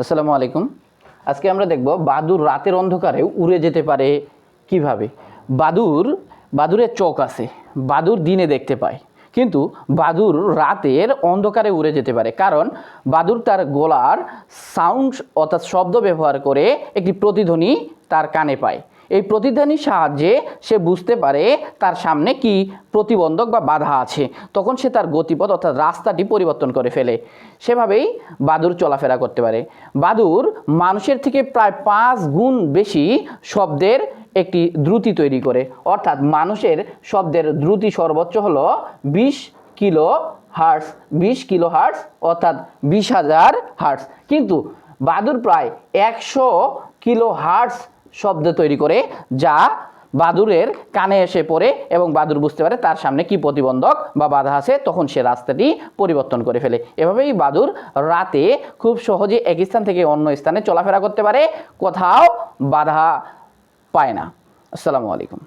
আসসালামু আলাইকুম। আজকে আমরা দেখব বাদুর রাতের অন্ধকারে উড়ে যেতে পারে কীভাবে? বাদুর, বাদুরের চোখ আছে, বাদুর দিনে দেখতে পায়। কিন্তু বাদুর রাতের অন্ধকারে উড়ে যেতে পারে কারণ বাদুর তার গলার সাউন্ড অর্থাৎ শব্দ ব্যবহার করে একটি প্রতিধ্বনি তার কানে পায়। এই প্রতিধ্বনির সাহায্যে সে বুঝতে পারে তার সামনে কি প্রতিবন্ধক বা বাধা আছে। তখন সে তার গতিপথ অর্থাৎ রাস্তাটি পরিবর্তন করে ফেলে। সেভাবেই বাদুর চলাফেরা করতে পারে। বাদুর মানুষের থেকে প্রায় পাঁচ গুণ বেশি শব্দের একটি দ্রুতি তৈরি করে। অর্থাৎ মানুষের শব্দের দ্রুতি সর্বোচ্চ হলো বিশ কিলো হার্স বিশ কিলো হার্স অর্থাৎ বিশ হাজার হার্স কিন্তু বাদুর প্রায় একশো কিলো হার্টস শব্দ তৈরি করে যা বাদুরের কানে এসে পড়ে এবং বাদুর বুঝতে পারে তার সামনে কি প্রতিবন্ধক বা বাধা আছে, তখন সে রাস্তাটি পরিবর্তন করে ফেলে। এভাবেই বাদুর রাতে খুব সহজে এক স্থান থেকে অন্য স্থানে চলাফেরা করতে পারে, কোথাও বাধা পায় না। আসসালামু আলাইকুম।